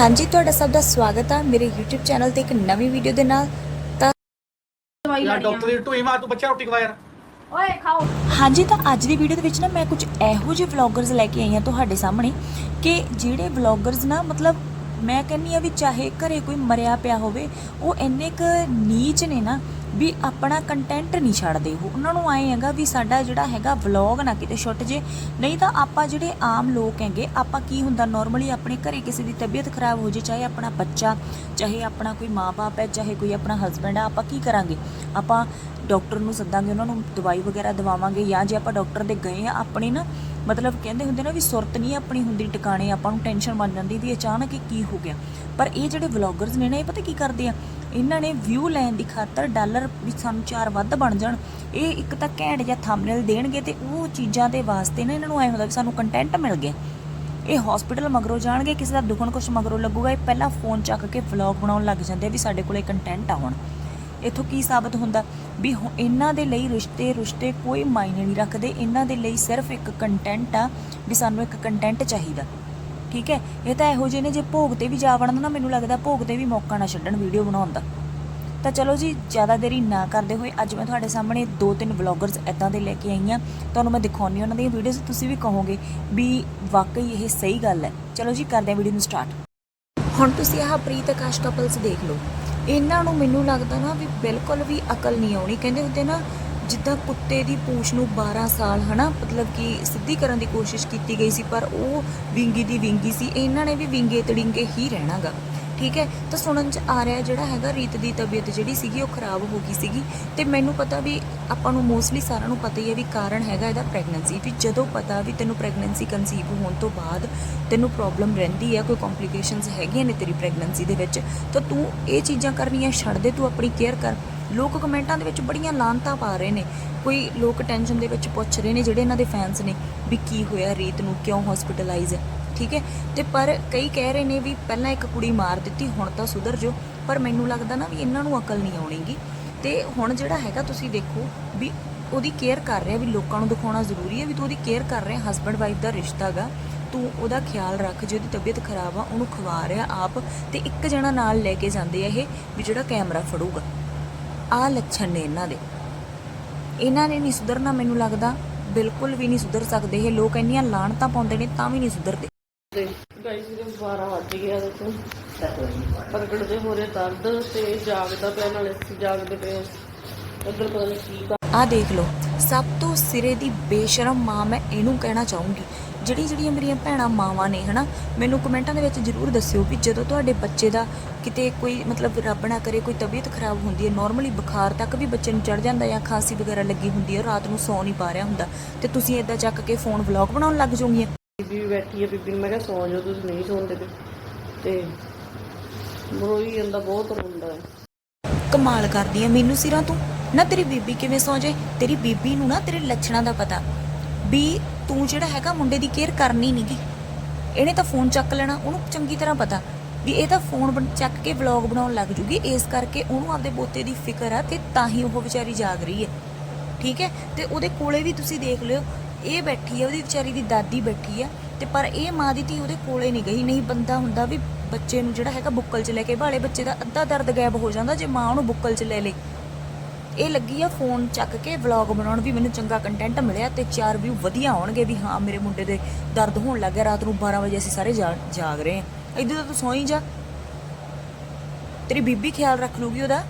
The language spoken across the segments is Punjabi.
ਹਾਂਜੀ ਤੁਹਾਡਾ ਸਭ ਦਾ ਸਵਾਗਤ ਹੈ ਮੇਰੇ YouTube ਚੈਨਲ ਤੇ ਇੱਕ ਨਵੀਂ ਵੀਡੀਓ ਦੇ ਨਾਲ। ਤਾਂ ਦਵਾਈ ਯਾਰ ਲੈਣੀ ਆ। ਡਾਕਟਰ ਦੀ ਢੂਈ ਮਾਰ ਤੂੰ ਬੱਚਾ ਰੋਟੀ ਖਵਾ ਯਾਰ। ਓਏ ਖਾਓ। ਹਾਂਜੀ ਤਾਂ ਅੱਜ ਦੀ ਵੀਡੀਓ ਦੇ ਵਿੱਚ ਨਾ ਮੈਂ ਕੁਝ ਇਹੋ ਜਿਹੇ ਵਲੌਗਰਸ ਲੈ ਕੇ ਆਈ ਹਾਂ ਤੁਹਾਡੇ ਸਾਹਮਣੇ ਕਿ ਜਿਹੜੇ ਵਲੌਗਰਸ ਨਾ ਮਤਲਬ ਮੈਂ ਕਹਿੰਨੀ ਆ ਵੀ ਚਾਹੇ ਘਰੇ ਕੋਈ ਮਰਿਆ ਪਿਆ ਹੋਵੇ, ਉਹ ਇੰਨੇ ਕ ਨੀਚ ਨੇ ਨਾ ਵੀ ਆਪਣਾ ਕੰਟੈਂਟ ਨਹੀਂ ਛੱਡਦੇ। ਉਹ ਉਹਨਾਂ ਨੂੰ ਆਏ ਹੈਗਾ ਵੀ ਸਾਡਾ ਜਿਹੜਾ ਹੈਗਾ ਵਲੌਗ ਨਾ ਕਿਤੇ ਛੁੱਟ ਜੇ। ਨਹੀਂ ਤਾਂ ਆਪਾਂ ਜਿਹੜੇ ਆਮ ਲੋਕ ਹੈਗੇ, ਆਪਾਂ ਕੀ ਹੁੰਦਾ ਨਾਰਮਲੀ ਆਪਣੇ ਘਰੇ ਕਿਸੇ ਦੀ ਤਬੀਅਤ ਖਰਾਬ ਹੋ ਜੇ, ਚਾਹੇ ਆਪਣਾ ਬੱਚਾ, ਚਾਹੇ ਆਪਣਾ ਕੋਈ ਮਾਪੇ ਹੈ, ਚਾਹੇ ਕੋਈ ਆਪਣਾ ਹਸਬੰਡ ਆ, ਆਪਾਂ ਕੀ ਕਰਾਂਗੇ? ਆਪਾਂ ਡਾਕਟਰ ਨੂੰ ਸੱਦਾਂਗੇ, ਉਹਨਾਂ ਨੂੰ ਦਵਾਈ ਵਗੈਰਾ ਦਵਾਵਾਂਗੇ ਜਾਂ ਜੇ ਆਪਾਂ ਡਾਕਟਰ ਦੇ ਗਏ ਆ, ਆਪਣੇ ਨਾ ਮਤਲਬ ਕਹਿੰਦੇ ਹੁੰਦੇ ਨਾ ਵੀ ਸੁਰਤ ਨਹੀਂ ਆਪਣੀ ਹੁੰਦੀ ਟਿਕਾਣੇ, ਆਪਾਂ ਨੂੰ ਟੈਨਸ਼ਨ ਬਣ ਜਾਂਦੀ ਵੀ ਅਚਾਨਕ ਇਹ ਕੀ ਹੋ ਗਿਆ। ਪਰ ਇਹ ਜਿਹੜੇ ਵਲੌਗਰਸ ਨੇ ਨਾ, ਇਹ ਪਤਾ ਕੀ ਕਰਦੇ ਆ? ਇਹਨਾਂ ਨੇ ਵਿਊ ਲੈਣ ਦੀ ਖਾਤਰ ਡਾਲਰ ਵੀ ਸਾਨੂੰ ਚਾਰ ਵੱਧ ਬਣ ਜਾਣ। ਇਹ ਇੱਕ ਤਾਂ ਘੈਂਟ ਜਾਂ ਥੰਬਨੇਲ ਦੇਣਗੇ ਤੇ ਉਹ ਚੀਜ਼ਾਂ ਦੇ ਵਾਸਤੇ ਨਾ ਇਹਨਾਂ ਨੂੰ ਐ ਹੁੰਦਾ ਵੀ ਸਾਨੂੰ ਕੰਟੈਂਟ ਮਿਲ ਗਿਆ। ਇਹ ਹਸਪੀਟਲ ਮਗਰੋਂ ਜਾਣਗੇ, ਕਿਸੇ ਦਾ ਦੁਖਣ ਕੁਛ ਮਗਰੋਂ ਲੱਗੂਗਾ, ਇਹ ਪਹਿਲਾਂ ਫੋਨ ਚੱਕ ਕੇ ਵਲੌਗ ਬਣਾਉਣ ਲੱਗ ਜਾਂਦੇ ਆ ਵੀ ਸਾਡੇ ਕੋਲੇ ਕੰਟੈਂਟ ਆ ਹੁਣ। ਇਥੋਂ ਕੀ ਸਾਬਤ ਹੁੰਦਾ? ਵੀ ਹੁ- ਇਹਨਾਂ ਦੇ ਲਈ ਰਿਸ਼ਤੇ ਰੁਸ਼ਤੇ ਕੋਈ ਮਾਇਨੇ ਨਹੀਂ ਰੱਖਦੇ। ਇਹਨਾਂ ਦੇ ਲਈ ਸਿਰਫ ਇੱਕ ਕੰਟੈਂਟ ਆ ਵੀ ਸਾਨੂੰ ਇੱਕ ਕੰਟੈਂਟ ਚਾਹੀਦਾ। ਠੀਕ ਹੈ? ਇਹ ਤਾਂ ਇਹੋ ਜਿਹੇ ਨੇ, ਜੇ ਭੋਗ ਤੇ ਵੀ ਜਾ ਵੜਨ ਨਾ ਮੈਨੂੰ ਲੱਗਦਾ ਭੋਗ ਤੇ ਵੀ ਮੌਕਾ ਨਾ ਛੱਡਣ ਵੀਡੀਓ ਬਣਾਉਣ ਦਾ। ਤਾਂ ਚਲੋ ਜੀ, ਜ਼ਿਆਦਾ ਦੇਰੀ ਨਾ ਕਰਦੇ ਹੋਏ, ਅੱਜ ਮੈਂ ਤੁਹਾਡੇ ਸਾਹਮਣੇ ਦੋ ਤਿੰਨ ਵਲੌਗਰਸ ਐਦਾਂ ਦੇ ਲੈ ਕੇ ਆਈ ਹਾਂ ਤੁਹਾਨੂੰ ਮੈਂ ਦਿਖਾਉਣੀ ਉਹਨਾਂ ਦੀਆਂ ਵੀਡੀਓਜ਼ ਤੁਸੀਂ ਵੀ ਕਹੋਗੇ ਵੀ ਵਾਕਈ ਇਹ ਸਹੀ ਗੱਲ ਹੈ। ਚਲੋ ਜੀ, ਕਰਦੇ ਹਾਂ ਵੀਡੀਓ ਨੂੰ ਸਟਾਰਟ ਹੁਣ ਤੁਸੀਂ ਆਹ ਪ੍ਰੀਤ ਆਕਾਸ਼ ਕਪਲਸ ਦੇਖ ਲਓ। ਇਹਨਾਂ ਨੂੰ ਮੈਨੂੰ ਲੱਗਦਾ ਨਾ ਵੀ ਬਿਲਕੁਲ ਵੀ ਅਕਲ ਨਹੀਂ ਆਉਣੀ। ਕਹਿੰਦੇ ਹੁੰਦੇ ਨਾ, ਜਿੱਦਾਂ ਕੁੱਤੇ ਦੀ ਪੂਛ ਨੂੰ 12 ਸਾਲ, ਹਨਾ, ਮਤਲਬ ਕਿ ਸਿੱਧੀ ਕਰਨ ਦੀ ਕੋਸ਼ਿਸ਼ ਕੀਤੀ ਗਈ ਸੀ, ਪਰ ਉਹ ਵਿੰਗੀ ਦੀ ਵਿੰਗੀ ਸੀ। ਇਹਨਾਂ ਨੇ ਵੀ ਵਿੰਗੇ ਤੜਿੰਗੇ ਹੀ ਰਹਿਣਾਗਾ। ਠੀਕ ਹੈ? ਤਾਂ ਸੁਣਨ ਚ ਆ ਰਿਹਾ ਜਿਹੜਾ ਹੈਗਾ ਰੀਤ ਦੀ ਤਬੀਅਤ ਜਿਹੜੀ ਸੀਗੀ, ਉਹ ਖਰਾਬ ਹੋ ਗਈ ਸੀਗੀ। ਤੇ ਮੈਨੂੰ ਪਤਾ ਵੀ ਆਪਾਂ ਨੂੰ ਮੋਸਟਲੀ ਸਾਰਿਆਂ ਨੂੰ ਪਤਾ ਹੀ ਹੈ ਵੀ ਕਾਰਨ ਹੈਗਾ ਇਹਦਾ ਪ੍ਰੈਗਨੈਂਸੀ ਵੀ ਜਦੋਂ ਪਤਾ ਵੀ ਤੈਨੂੰ ਪ੍ਰੈਗਨੈਂਸੀ ਕਨਸੀਵ ਹੋਣ ਤੋਂ ਬਾਅਦ ਤੈਨੂੰ ਪ੍ਰੋਬਲਮ ਰਹਿੰਦੀ ਹੈ, ਕੋਈ ਕੰਪਲਿਕੇਸ਼ਨਸ ਹੈਗੀਆਂ ਨੇ ਤੇਰੀ ਪ੍ਰੈਗਨੈਂਸੀ ਦੇ ਵਿੱਚ, ਤਾਂ ਤੂੰ ਇਹ ਚੀਜ਼ਾਂ ਕਰਨੀਆਂ ਛੱਡ ਦੇ, ਤੂੰ ਆਪਣੀ ਕੇਅਰ ਕਰ। ਲੋਕ ਕਮੈਂਟਾਂ ਦੇ ਵਿੱਚ ਬੜੀਆਂ ਲਾਂਤਾਂ ਪਾ ਰਹੇ ਨੇ। ਕੋਈ ਲੋਕ ਟੈਨਸ਼ਨ ਦੇ ਵਿੱਚ ਪੁੱਛ ਰਹੇ ਨੇ ਜਿਹੜੇ ਇਹਨਾਂ ਦੇ ਫੈਨਸ ਨੇ ਵੀ ਕੀ ਹੋਇਆ ਰੀਤ ਨੂੰ, ਕਿਉਂ ਹਸਪੀਟਲਾਈਜ਼ ਹੈ ਠੀਕ ਹੈ? ਤੇ ਪਰ ਕਈ ਕਹਿ ਰਹੇ ਨੇ ਵੀ ਪਹਿਲਾਂ ਇੱਕ ਕੁੜੀ ਮਾਰ ਦਿੱਤੀ, ਹੁਣ ਤਾਂ ਸੁਧਰ ਜੋ ਪਰ ਮੈਨੂੰ ਲੱਗਦਾ ਨਾ ਵੀ ਇਹਨਾਂ ਨੂੰ ਅਕਲ ਨਹੀਂ ਆਉਣੀਗੀ। ਤੇ ਹੁਣ ਜਿਹੜਾ ਹੈਗਾ ਤੁਸੀਂ ਦੇਖੋ ਵੀ ਉਹਦੀ ਕੇਅਰ ਕਰ ਰਿਹਾ ਵੀ ਲੋਕਾਂ ਨੂੰ ਦਿਖਾਉਣਾ ਜ਼ਰੂਰੀ ਹੈ ਵੀ ਤੂੰ ਉਹਦੀ ਕੇਅਰ ਕਰ ਰਿਹਾ ਹਸਬੰਡ ਵਾਈਫ ਦਾ ਰਿਸ਼ਤਾ ਗਾ। ਤੂੰ ਉਹਦਾ ਖਿਆਲ ਰੱਖ, ਜੇ ਉਹਦੀ ਤਬੀਅਤ ਖਰਾਬ ਆ, ਉਹਨੂੰ ਖਵਾ ਰਿਹਾ ਆਪ ਤੇ ਇੱਕ ਜਣਾ ਨਾਲ ਲੈ ਕੇ ਜਾਂਦੇ ਆ ਇਹ ਵੀ ਜਿਹੜਾ ਕੈਮਰਾ ਫੜੂਗਾ। ਆ ਲੱਛਣ ਨੇ ਇਹਨਾਂ ਦੇ। ਇਹਨਾਂ ਨੇ ਨਹੀਂ ਸੁਧਰਨਾ ਮੈਨੂੰ ਲੱਗਦਾ। ਬਿਲਕੁਲ ਵੀ ਨਹੀਂ ਸੁਧਰ ਸਕਦੇ ਇਹ। ਲੋਕ ਇੰਨੀਆਂ ਲਾਣਤਾਂ ਪਾਉਂਦੇ ਨੇ ਤਾਂ ਵੀ ਨਹੀਂ ਸੁਧਰਦੇ। ਤੇ ਗਾਈਸ 12 ਵੱਜ ਗਿਆ ਦੇਖੋ। ਪ੍ਰਗਟ ਦੇ ਹੋ ਰਹੇ ਦਰਦ ਤੇ ਜਾਗਦਾ ਪਿਆ, ਨਾਲੇ ਅਸੀਂ ਜਾਗਦੇ ਪਏ ਹਾਂ। ਪਤਾ ਨਹੀਂ ਕੀ ਆ ਦੇਖ ਲਓ, ਸਭ ਤੋਂ ਸਿਰੇ ਦੀ ਬੇਸ਼ਰਮ ਮਾਂ ਮੈਂ ਇਹਨੂੰ ਕਹਿਣਾ ਚਾਹੂੰਗੀ। ਜਿਹੜੀ ਜਿਹੜੀਆਂ ਮੇਰੀਆਂ ਭੈਣਾਂ ਮਾਵਾਂ ਨੇ, ਹਨਾ, ਮੈਨੂੰ ਕਮੈਂਟਾਂ ਦੇ ਵਿੱਚ ਜਰੂਰ ਦੱਸਿਓ ਵੀ ਜਦੋਂ ਤੁਹਾਡੇ ਬੱਚੇ ਦਾ ਕਿਤੇ ਕੋਈ, ਮਤਲਬ ਰੱਬ ਨਾ ਕਰੇ, ਕੋਈ ਤਬੀਅਤ ਖਰਾਬ ਹੁੰਦੀ ਹੈ ਨਾਰਮਲੀ ਬੁਖਾਰ ਤੱਕ ਵੀ ਬੱਚੇ ਨੂੰ ਚੜ ਜਾਂਦਾ ਜਾਂ ਖਾਂਸੀ ਵਗੈਰਾ ਲੱਗੀ ਹੁੰਦੀ ਹੈ, ਰਾਤ ਨੂੰ ਸੌ ਨਹੀਂ ਪਾ ਰਿਹਾ ਹੁੰਦਾ, ਤੇ ਤੁਸੀਂ ਇਦਾਂ ਚੱਕ ਕੇ ਫੋਨ ਵਲੌਗ ਬਣਾਉਣ ਲੱਗ ਜਾਓਗੀਆਂ। ਬੀਬੀ ਬੈਠੀ ਹੈ ਬੀਬੀ ਨੂੰ, ਮੈਂ ਕਿਹਾ ਸੌਂ ਜਾਓ, ਤੁਸੀਂ ਨਹੀਂ ਸੌਂਦੇ ਪਏ ਤੇ ਰੋਈ ਜਾਂਦਾ, ਬਹੁਤ ਰੋਂਦਾ ਹੈ। ਕਮਾਲ ਕਰਦੀ ਆ, ਮੈਨੂੰ ਸਿਰਾਂ ਤੂੰ। ਨਾ ਤੇਰੀ ਬੀਬੀ ਕਿਵੇਂ ਸੌ ਜੇ ਤੇਰੀ ਬੀਬੀ ਨੂੰ ਨਾ ਤੇਰੇ ਲੱਛਣਾਂ ਦਾ ਪਤਾ। ਵੀ ਤੂੰ ਜਿਹੜਾ ਹੈਗਾ, ਮੁੰਡੇ ਦੀ ਕੇਅਰ ਕਰਨੀ ਨਹੀਂਗੀ ਇਹਨੇ ਤਾਂ ਫੋਨ ਚੱਕ ਲੈਣਾ, ਉਹਨੂੰ ਚੰਗੀ ਤਰ੍ਹਾਂ ਪਤਾ। ਵੀ ਇਹ ਤਾਂ ਫੋਨ ਬਣ- ਚੱਕ ਕੇ ਵਲੌਗ ਬਣਾਉਣ ਲੱਗ ਜੂਗੀ। ਇਸ ਕਰਕੇ ਉਹਨੂੰ ਆਪਦੇ ਬੋਤੇ ਦੀ ਫਿਕਰ ਆ ਤੇ ਤਾਂ ਹੀ ਉਹ ਵਿਚਾਰੀ ਜਾਗ ਰਹੀ ਹੈ। ਠੀਕ ਹੈ? ਤੇ ਉਹਦੇ ਕੋਲੇ ਵੀ ਤੁਸੀਂ ਦੇਖ ਲਿਓ ਇਹ ਬੈਠੀ ਆ, ਉਹਦੀ ਵਿਚਾਰੀ ਦੀ ਦਾਦੀ ਬੈਠੀ ਆ, ਤੇ ਪਰ ਇਹ ਮਾਂ ਦੀ ਧੀ ਉਹਦੇ ਕੋਲੇ ਨਹੀਂ ਗਈ, ਨਹੀਂ ਬੰਦਾ ਹੁੰਦਾ ਵੀ ਬੱਚੇ ਨੂੰ ਜਿਹੜਾ ਹੈਗਾ ਬੁੱਕਲ 'ਚ ਲੈ ਕੇ ਭਾਲੇ ਬੱਚੇ ਦਾ ਅੱਧਾ ਦਰਦ ਗਾਇਬ ਹੋ ਜਾਂਦਾ ਜੇ ਮਾਂ ਉਹਨੂੰ ਬੁੱਕਲ 'ਚ ਲੈ ਲੇ। ਇਹ ਲੱਗੀ ਆ ਫੋਨ ਚੱਕ ਕੇ ਵਲੌਗ ਬਣਾਉਣ ਵੀ ਮੈਨੂੰ ਚੰਗਾ ਕੰਟੈਂਟ ਮਿਲਿਆ ਤੇ ਚਾਰ ਵਿਊ ਵਧੀਆ ਆਉਣਗੇ ਵੀ ਹਾਂ ਮੇਰੇ ਮੁੰਡੇ ਦੇ ਦਰਦ ਹੋਣ ਲੱਗ ਗਿਆ, ਰਾਤ ਨੂੰ 12 ਵਜੇ ਅਸੀਂ ਸਾਰੇ ਜਾ- ਜਾਗ ਰਹੇ ਹਾਂ। ਇਦੋਂ ਤਾਂ ਤੂੰ ਸੌਂ ਹੀ ਜਾ। ਤੇਰੀ ਬੀਬੀ ਖਿਆਲ ਰੱਖ ਲੂਗੀ ਉਹਦਾ।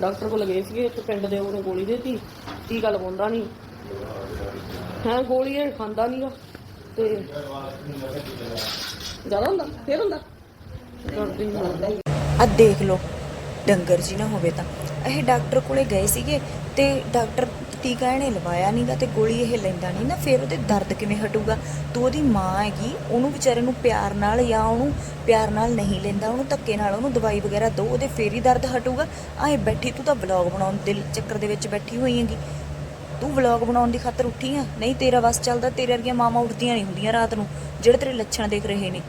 ਡਾਕਟਰ ਕੋਲ ਗਏ ਸੀਗੇ ਤੇ ਪਿੰਡ ਦੇ ਉਹਨੇ ਗੋਲੀ ਦੇਤੀ ਟੀਕਾ ਲਗਾਉਂਦਾ ਨਹੀਂ। ਹੈ ਗੋਲੀ ਇਹ ਖਾਂਦਾ ਨਹੀਂਗਾ ਤੇ ਜ਼ਿਆਦਾ ਹੁੰਦਾ, ਫੇਰ ਹੁੰਦਾ। ਦਰਦ ਹੀ ਆ ਦੇਖ ਲਓ, ਡੰਗਰ ਜੀ ਨਾ ਹੋਵੇ ਤਾਂ। ਇਹ ਡਾਕਟਰ ਕੋਲੇ ਗਏ ਸੀਗੇ ਤੇ ਡਾਕਟਰ ਟੀਕਾ ਇਹਨੇ ਲਵਾਇਆ ਨਹੀਂਗਾ ਤੇ ਗੋਲੀ ਇਹ ਲੈਂਦਾ ਨਹੀਂ ਨਾ, ਫਿਰ ਉਹਦੇ ਦਰਦ ਕਿਵੇਂ ਹਟੂਗਾ? ਤੂੰ ਉਹਦੀ ਮਾਂ ਹੈਗੀ, ਉਹਨੂੰ ਵਿਚਾਰੇ ਨੂੰ ਪਿਆਰ ਨਾਲ ਜਾਂ ਉਹਨੂੰ ਪਿਆਰ ਨਾਲ ਨਹੀਂ ਲੈਂਦਾ, ਉਹਨੂੰ ਧੱਕੇ ਨਾਲ ਉਹਨੂੰ ਦਵਾਈ ਵਗੈਰਾ ਦੋ, ਉਹਦੇ ਫੇਰ ਹੀ ਦਰਦ ਹਟੂਗਾ? ਆਏ ਬੈਠੀ, ਤੂੰ ਤਾਂ ਵਲੌਗ ਬਣਾਉਣ ਦੇ ਚੱਕਰ ਦੇ ਵਿੱਚ ਬੈਠੀ ਹੋਈ ਹੈਗੀ। ਤੂੰ ਵਲੌਗ ਬਣਾਉਣ ਦੀ ਖਾਤਰ ਉੱਠੀ ਆ? ਨਹੀਂ, ਤੇਰਾ ਵਸ ਚੱਲਦਾ, ਤੇਰੇ ਵਰਗੀਆਂ ਮਾਵਾਂ ਉੱਠਦੀਆਂ ਨਹੀਂ ਹੁੰਦੀਆਂ ਰਾਤ ਨੂੰ, ਜਿਹੜੇ ਤੇਰੇ ਲੱਛਣ ਦੇਖ ਰਹੇ ਨੇ।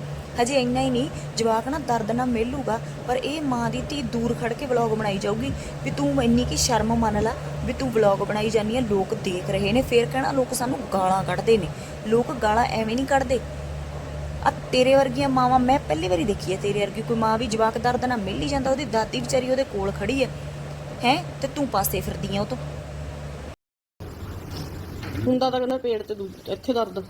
ਹਜੇ ਇੰਨਾ ਹੀ ਨਹੀਂ, ਜਵਾਕ ਨਾ ਦਰਦ ਨਾ ਮਿਲੂਗਾ, ਪਰ ਇਹ ਮਾਂ ਦੀ ਧੀ ਦੂਰ ਖੜ ਕੇ ਵਲੌਗ ਬਣਾਈ ਜਾਊਗੀ, ਵੀ ਤੂੰ ਇੰਨੀ ਕੀ ਸ਼ਰਮ ਮੰਨ ਲਾ, ਵੀ ਤੂੰ ਵਲੌਗ ਬਣਾਈ ਜਾਂਦੀ ਆ, ਲੋਕ ਦੇਖ ਰਹੇ ਨੇ, ਫੇਰ ਕਹਿਣਾ ਲੋਕ ਸਾਨੂੰ ਗਾਲਾਂ ਕੱਢਦੇ ਨੇ। ਲੋਕ ਗਾਲਾਂ ਐਵੇਂ ਨਹੀਂ ਕੱਢਦੇ। ਆ ਤੇਰੇ ਵਰਗੀਆਂ ਮਾਵਾਂ, ਮੈਂ ਪਹਿਲੀ ਵਾਰੀ ਦੇਖੀ ਹੈ ਤੇਰੇ ਵਰਗੀ, ਕੋਈ ਮਾਂ ਵੀ ਜਵਾਕ ਦਰਦ ਨਾ ਮਿਲ ਹੀ ਜਾਂਦਾ, ਉਹਦੀ ਦਾਦੀ ਵਿਚਾਰੀ ਉਹਦੇ ਕੋਲ ਖੜੀ ਹੈ ਹੈ? ਤੇ ਤੂੰ ਪਾਸੇ ਫਿਰਦੀ ਆ ਉਹ ਤੋਂ। ਹੁੰਦਾ ਤਾਂ ਕਹਿੰਦਾ ਪੇਟ ਤੇ ਦੂ- ਇੱਥੇ ਦਰਦ।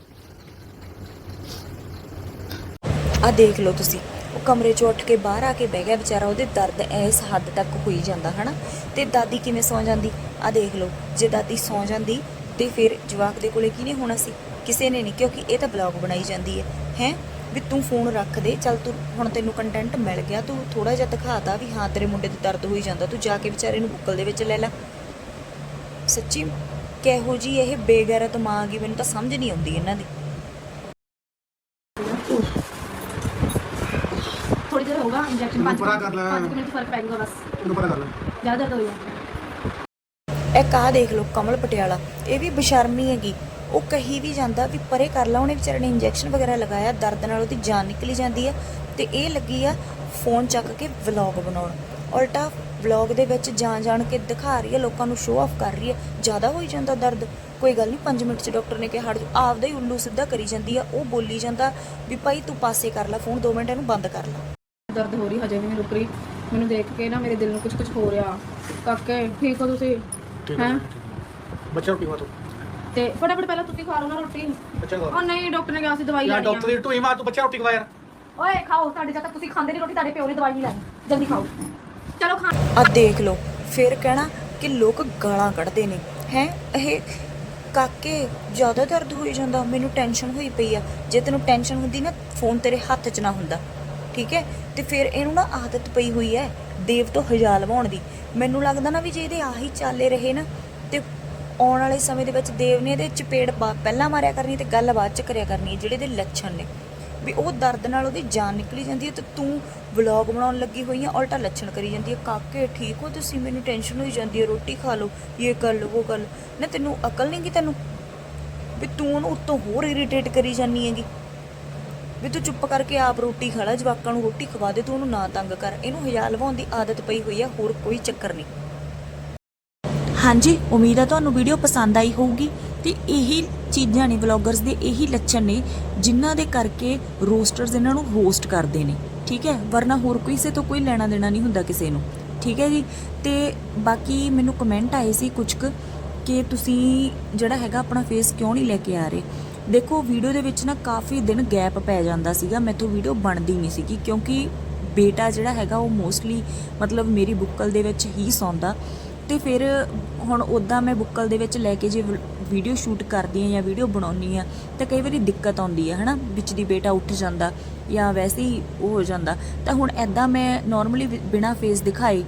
ਆ ਦੇਖ ਲਓ ਤੁਸੀਂ। ਉਹ ਕਮਰੇ 'ਚੋਂ ਉੱਠ ਕੇ ਬਾਹਰ ਆ ਕੇ ਬਹਿ ਗਿਆ ਵਿਚਾਰਾ, ਉਹਦੇ ਦਰਦ ਇਸ ਹੱਦ ਤੱਕ ਹੋਈ ਜਾਂਦਾ, ਹਨਾ? ਤੇ ਦਾਦੀ ਕਿਵੇਂ ਸੌ ਜਾਂਦੀ? ਆ ਦੇਖ ਲਓ, ਜੇ ਦਾਦੀ ਸੌ ਜਾਂਦੀ, ਤੇ ਫਿਰ ਜਵਾਕ ਦੇ ਕੋਲੇ ਕਿਹਨੇ ਹੋਣਾ ਸੀ? ਕਿਸੇ ਨੇ ਨਹੀਂ, ਕਿਉਂਕਿ ਇਹ ਤਾਂ ਬਲੌਗ ਬਣਾਈ ਜਾਂਦੀ ਹੈ। ਹੈ? ਵੀ ਤੂੰ ਫੋਨ ਰੱਖ ਦੇ, ਚੱਲ ਤੂੰ ਹੁਣ ਤੈਨੂੰ ਕੰਟੈਂਟ ਮਿਲ ਗਿਆ, ਤੂੰ ਥੋੜਾ ਜਿਹਾ ਦਿਖਾਤਾ ਵੀ ਹਾਂ, ਤੇਰੇ ਮੁੰਡੇ ਦੇ ਦਰਦ ਹੋਈ ਜਾਂਦਾ, ਤੂੰ ਜਾ ਕੇ ਵਿਚਾਰੇ ਨੂੰ ਬੁੱਕਲ ਦੇ ਵਿੱਚ ਲੈ ਲੈ। ਸੱਚੀ ਕਿਹੋ ਜੀ ਇਹ ਬੇਗੈਰਤ ਮਾਂ ਆ ਗਈ ਮੈਨੂੰ ਤਾਂ ਸਮਝ ਨਹੀਂ ਆਉਂਦੀ ਇਹਨਾਂ ਦੀ। ਥੋੜੀ ਦੇਰ ਹੋਗਾ ਇੰਜੈਕਸ਼ਨ ਤੂੰ 5 ਪਰਾਂ ਕਰ ਲੈ। ਮਿੰਟ ਫ਼ਰਕ ਪੈ ਜਾਊਗਾ ਬਸ। ਉਹਨੂੰ ਪਤਾ ਕਰ ਲੈ ਜ਼ਿਆਦਾ ਦਰਦ ਹੋਈ ਇਹ ਕਾ ਦੇਖ ਲਓ ਕਮਲ ਪਟਿਆਲਾ ਇਹ ਵੀ ਬਸ਼ਰਮੀ ਹੈਗੀ। ਉਹ ਕਹੀ ਵੀ ਜਾਂਦਾ ਵੀ ਪਰੇ ਕਰ ਲਾ ਉਹਨੇ ਵਿਚਾਰੇ ਨੇ ਇੰਜੈਕਸ਼ਨ ਵਗੈਰਾ ਲਗਾਇਆ ਦਰਦ ਨਾਲ ਉਹਦੀ ਜਾਨ ਨਿਕਲੀ ਜਾਂਦੀ ਹੈ ਤੇ ਇਹ ਲੱਗੀ ਆ ਫੋਨ ਚੱਕ ਕੇ ਵਲੌਗ ਬਣਾਉਣ। ਉਲਟਾ ਵਲੌਗ ਦੇ ਵਿੱਚ ਜਾਣ ਜਾਣ ਕੇ ਦਿਖਾ ਰਹੀ ਹੈ ਲੋਕਾਂ ਨੂੰ ਸ਼ੋਅ ਆਫ ਕਰ ਰਹੀ ਹੈ। ਜ਼ਿਆਦਾ ਹੋਈ ਜਾਂਦਾ ਦਰਦ। ਕੋਈ ਗੱਲ ਨਹੀਂ 5 ਮਿੰਟ ਚ ਡਾਕਟਰ ਨੇ ਕਿਹਾ ਹਟ ਆਪਦਾ ਹੀ ਉੱਲੂ ਸਿੱਧਾ ਕਰੀ ਜਾਂਦੀ ਆ ਉਹ ਬੋਲੀ ਜਾਂਦਾ ਵੀ ਭਾਈ ਤੂੰ ਪਾਸੇ ਕਰ ਲੈ ਫੋਨ 2 ਮਿੰਟ ਇਹਨੂੰ ਬੰਦ ਕਰ ਲੈ। ਦਰਦ ਹੋ ਰਹੀ ਹਜੇ ਵੀ ਨਹੀਂ ਰੁਕ ਰਹੀ। ਮੈਨੂੰ ਦੇਖ ਕੇ ਨਾ ਮੇਰੇ ਦਿਲ ਨੂੰ ਕੁਝ ਕੁਝ ਹੋ ਰਿਹਾ। ਕਾਕੇ ਠੀਕ ਹੋ ਤੁਸੀਂ? ਹੈਂ? ਬੱਚਾ ਰੋਟੀ ਖਵਾ ਤੂੰ? ਤੇ ਫਟਾਫਟ ਪਹਿਲਾਂ ਤੁਸੀਂ ਖਾ ਲਓ ਨਾ ਰੋਟੀ। ਬੱਚਾ ਉਹ ਖਵਾ ਨਹੀਂ ਡਾਕਟਰ ਨੇ ਕਿਹਾ ਸੀ ਦਵਾਈ ਯਾਰ ਲੈਣੀ ਡਾਕਟਰ ਦੀ ਢੂਈ ਮਾਰ ਤੂੰ ਬੱਚਾ ਰੋਟੀ ਖਵਾ ਯਾਰ। ਓਏ ਖਾਓ ਤੁਹਾਡੇ ਜਦ ਤੱਕ ਤੁਸੀਂ ਖਾਂਦੇ ਨਹੀਂ ਰੋਟੀ ਤੁਹਾਡੇ ਪਿਓ ਨੇ ਦਵਾਈ ਨਹੀਂ ਲੈਣੀ। ਜਲਦੀ ਖਾਓ। ਚਲੋ ਖਾ ਆ ਦੇਖ ਲਓ, ਫਿਰ ਕਹਿਣਾ ਕਿ ਲੋਕ ਗਾਲਾਂ ਕੱਢਦੇ ਨੇ। ਹੈ, ਇਹ ਕਾਕੇ, ਜ਼ਿਆਦਾ ਦਰਦ ਹੋਈ ਜਾਂਦਾ, ਮੈਨੂੰ ਟੈਨਸ਼ਨ ਹੋਈ ਪਈ ਆ। ਜੇ ਤੈਨੂੰ ਟੈਨਸ਼ਨ ਹੁੰਦੀ ਨਾ ਫੋਨ ਤੇਰੇ ਹੱਥ 'ਚ ਨਾ ਹੁੰਦਾ। ਠੀਕ ਹੈ? ਤੇ ਫਿਰ ਇਹਨੂੰ ਨਾ ਆਦਤ ਪਈ ਹੋਈ ਹੈ, ਦੇਵ ਤੋਂ ਹਜਾ ਲਵਾਉਣ ਦੀ। ਮੈਨੂੰ ਲੱਗਦਾ ਨਾ ਵੀ ਜੇ ਇਹਦੇ ਆਹੀ ਚਾਲੇ ਰਹੇ ਨਾ, ਤੇ ਆਉਣ ਵਾਲੇ ਸਮੇਂ ਦੇ ਵਿੱਚ ਦੇਵ ਨੇ ਇਹਦੇ ਚਪੇੜ ਪਹਿਲਾਂ ਮਾਰਿਆ ਕਰਨੀ ਤੇ ਗੱਲ ਬਾਅਦ ਚ ਕਰਿਆ ਕਰਨੀ ਹੈ ਜਿਹੜੇ ਇਹਦੇ ਲੱਛਣ ਨੇ। ਵੀ ਉਹ ਦਰਦ ਨਾਲ ਉਹਦੀ ਜਾਨ ਨਿਕਲੀ ਜਾਂਦੀ ਹੈ ਤੇ ਤੂੰ ਵਲੌਗ ਬਣਾਉਣ ਲੱਗੀ ਹੋਈ ਆ, ਉਲਟਾ ਲੱਛਣ ਕਰੀ ਜਾਂਦੀ ਹੈ। ਕਾਕੇ, ਠੀਕ ਹੋ ਤੁਸੀਂ? ਮੈਨੂੰ ਟੈਨਸ਼ਨ ਹੋਈ ਜਾਂਦੀ ਹੈ, ਰੋਟੀ ਖਾ ਲਓ, ਇਹ ਕਰ ਲਓ ਉਹ ਕਰ ਲਓ ਨਾ ਤੈਨੂੰ ਅਕਲ ਨਹੀਂ ਗੀ ਤੈਨੂੰ? ਵੀ ਤੂੰ ਉਹਨੂੰ ਉੱਤੋਂ ਹੋਰ ਇਰੀਟੇਟ ਕਰੀ ਜਾਂਦੀ ਹੈਗੀ। ਵੀ ਤੂੰ ਚੁੱਪ ਕਰਕੇ ਆਪ ਰੋਟੀ ਖਾ ਲੈ, ਜਵਾਕਾਂ ਨੂੰ ਰੋਟੀ ਖਵਾ ਦੇ, ਤੂੰ ਉਹਨੂੰ ਨਾ ਤੰਗ ਕਰ। ਇਹਨੂੰ ਹਜਾ ਲਵਾਉਣ ਦੀ ਆਦਤ ਪਈ ਹੋਈ ਆ, ਹੋਰ ਕੋਈ ਚੱਕਰ ਨਹੀਂ। ਹਾਂਜੀ, ਉਮੀਦ ਆ ਤੁਹਾਨੂੰ ਵੀਡੀਓ ਪਸੰਦ ਆਈ ਹੋਊਗੀ। ਤੇ ਇਹੀ ਚੀਜ਼ਾਂ ਨੇ ਵਲੌਗਰਸ ਦੇ, ਇਹੀ ਲੱਛਣ ਨੇ ਜਿਨ੍ਹਾਂ ਦੇ ਕਰਕੇ ਰੋਸਟਰਸ ਇਹਨਾਂ ਨੂੰ ਰੋਸਟ ਕਰਦੇ ਨੇ, ਠੀਕ ਹੈ? ਵਰਨਾ ਹੋਰ ਕਿਸੇ ਤੋਂ ਕੋਈ ਲੈਣਾ ਦੇਣਾ ਨਹੀਂ ਹੁੰਦਾ ਕਿਸੇ ਨੂੰ, ਠੀਕ ਹੈ ਜੀ? ਤੇ ਬਾਕੀ ਮੈਨੂੰ ਕਮੈਂਟ ਆਏ ਸੀ ਕੁਝ ਕੁ ਕਿ ਤੁਸੀਂ ਜਿਹੜਾ ਹੈਗਾ ਆਪਣਾ ਫੇਸ ਕਿਉਂ ਨਹੀਂ ਲੈ ਕੇ ਆ ਰਹੇ? ਦੇਖੋ ਵੀਡੀਓ ਦੇ ਵਿੱਚ ਨਾ ਕਾਫੀ ਦਿਨ ਗੈਪ ਪੈ ਜਾਂਦਾ ਸੀਗਾ ਮੈਥੋਂ ਵੀਡੀਓ ਬਣਦੀ ਨਹੀਂ ਸੀਗੀ ਕਿਉਂਕਿ ਬੇਟਾ ਜਿਹੜਾ ਹੈਗਾ ਉਹ ਮੋਸਟਲੀ ਮਤਲਬ ਮੇਰੀ ਬੁੱਕਲ ਦੇ ਵਿੱਚ ਹੀ ਸੌਂਦਾ ਤੇ ਫਿਰ ਹੁਣ ਉਦਾਂ ਮੈਂ ਬੁੱਕਲ ਦੇ ਵਿੱਚ ਲੈ ਕੇ ਜੇ ਵੀਡੀਓ ਸ਼ੂਟ ਕਰਦੀ ਆ ਜਾਂ ਵੀਡੀਓ ਬਣਾਉਣੀ ਆ ਤਾਂ ਕਈ ਵਾਰੀ ਦਿੱਕਤ ਆਉਂਦੀ ਆ, ਹਨਾ? ਵਿੱਚ ਦੀ ਬੇਟਾ ਉੱਠ ਜਾਂਦਾ ਜਾਂ ਵੈਸੇ ਹੀ ਉਹ ਹੋ ਜਾਂਦਾ। ਤਾਂ ਹੁਣ ਐਦਾਂ ਮੈਂ ਨਾਰਮਲੀ ਬਿਨਾ ਫੇਸ ਦਿਖਾਏ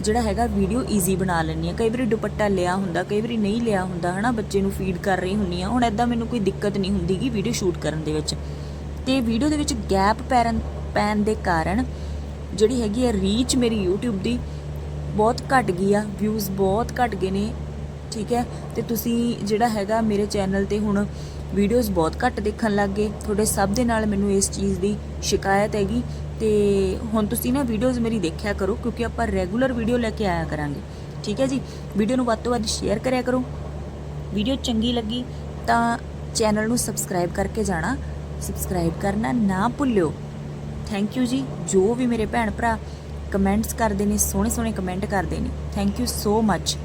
ਜਿਹੜਾ ਹੈਗਾ ਵੀਡੀਓ ਈਜ਼ੀ ਬਣਾ ਲੈਂਦੀ ਆ ਕਈ ਵਾਰੀ ਦੁਪੱਟਾ ਲਿਆ ਹੁੰਦਾ, ਕਈ ਵਾਰੀ ਨਹੀਂ ਲਿਆ ਹੁੰਦਾ, ਹਨਾ? ਬੱਚੇ ਨੂੰ ਫੀਡ ਕਰ ਰਹੀ ਹੁੰਨੀ ਆ ਹੁਣ ਐਦਾਂ ਮੈਨੂੰ ਕੋਈ ਦਿੱਕਤ ਨਹੀਂ ਹੁੰਦੀਗੀ ਵੀਡੀਓ ਸ਼ੂਟ ਕਰਨ ਦੇ ਵਿੱਚ। ਤੇ ਵੀਡੀਓ ਦੇ ਵਿੱਚ ਗੈਪ ਪੈਰਨ, ਪੈਣ ਦੇ ਕਾਰਨ ਜਿਹੜੀ ਹੈਗੀ ਆ ਰੀਚ ਮੇਰੀ YouTube ਦੀ ਬਹੁਤ ਘਟ ਗਈ ਆ ਵਿਊਜ਼ ਬਹੁਤ ਘਟ ਗਏ ਨੇ। ਠੀਕ ਹੈ? ਤੇ ਤੁਸੀਂ ਜਿਹੜਾ ਹੈਗਾ ਮੇਰੇ ਚੈਨਲ ਤੇ ਹੁਣ ਵੀਡੀਓਜ਼ ਬਹੁਤ ਘੱਟ ਦੇਖਣ ਲੱਗ ਗਏ। ਤੁਹਾਡੇ ਸਭ ਦੇ ਨਾਲ ਮੈਨੂੰ ਇਸ ਚੀਜ਼ ਦੀ ਸ਼ਿਕਾਇਤ ਹੈਗੀ। ਤੇ ਹੁਣ ਤੁਸੀਂ ਨਾ ਵੀਡੀਓਜ਼ ਮੇਰੀ ਦੇਖਿਆ ਕਰੋ, ਕਿਉਂਕਿ ਆਪਾਂ ਰੈਗੂਲਰ ਵੀਡੀਓ ਲੈ ਕੇ ਆਇਆ ਕਰਾਂਗੇ। ਠੀਕ ਹੈ ਜੀ? ਵੀਡੀਓ ਨੂੰ ਵੱਧ ਤੋਂ ਵੱਧ ਸ਼ੇਅਰ ਕਰਿਆ ਕਰੋ। ਵੀਡੀਓ ਚੰਗੀ ਲੱਗੀ ਤਾਂ ਚੈਨਲ ਨੂੰ ਸਬਸਕ੍ਰਾਈਬ ਕਰਕੇ ਜਾਣਾ। ਸਬਸਕ੍ਰਾਈਬ ਕਰਨਾ ਨਾ ਭੁੱਲਿਓ। ਥੈਂਕ ਯੂ ਜੀ। ਜੋ ਵੀ ਮੇਰੇ ਭੈਣ ਭਰਾ ਕਮੈਂਟਸ ਕਰਦੇ ਨੇ ਸੋਹਣੇ ਸੋਹਣੇ ਕਮੈਂਟ ਕਰਦੇ ਨੇ। ਥੈਂਕ ਯੂ ਸੋ ਮੱਚ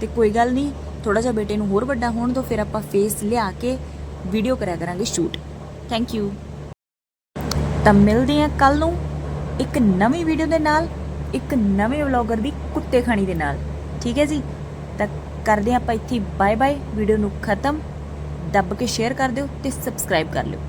ਤੇ ਕੋਈ ਗੱਲ ਨਹੀਂ ਥੋੜਾ ਜਿਹਾ ਬੇਟੇ ਨੂੰ ਹੋਰ ਵੱਡਾ ਹੋਣ ਤੋਂ ਫਿਰ ਆਪਾਂ ਫੇਸ ਲਿਆ ਕੇ ਵੀਡੀਓ ਕਰਿਆ ਕਰਾਂਗੇ ਸ਼ੂਟ ਥੈਂਕ ਯੂ ਤਾਂ ਮਿਲਦੇ ਹਾਂ ਕੱਲ ਨੂੰ ਇੱਕ ਨਵੀਂ ਵੀਡੀਓ ਦੇ ਨਾਲ, ਇੱਕ ਨਵੇਂ ਵਲੌਗਰ ਦੀ ਕੁੱਤੇ ਖਾਣੀ ਦੇ ਨਾਲ। ਠੀਕ ਹੈ ਜੀ? ਤਾਂ ਕਰਦੇ ਹਾਂ ਆਪਾਂ ਇੱਥੇ ਬਾਏ ਬਾਏ ਵੀਡੀਓ ਨੂੰ ਖਤਮ। ਦੱਬ ਕੇ ਸ਼ੇਅਰ ਕਰ ਦਿਓ ਤੇ ਸਬਸਕ੍ਰਾਈਬ ਕਰ ਲਿਓ।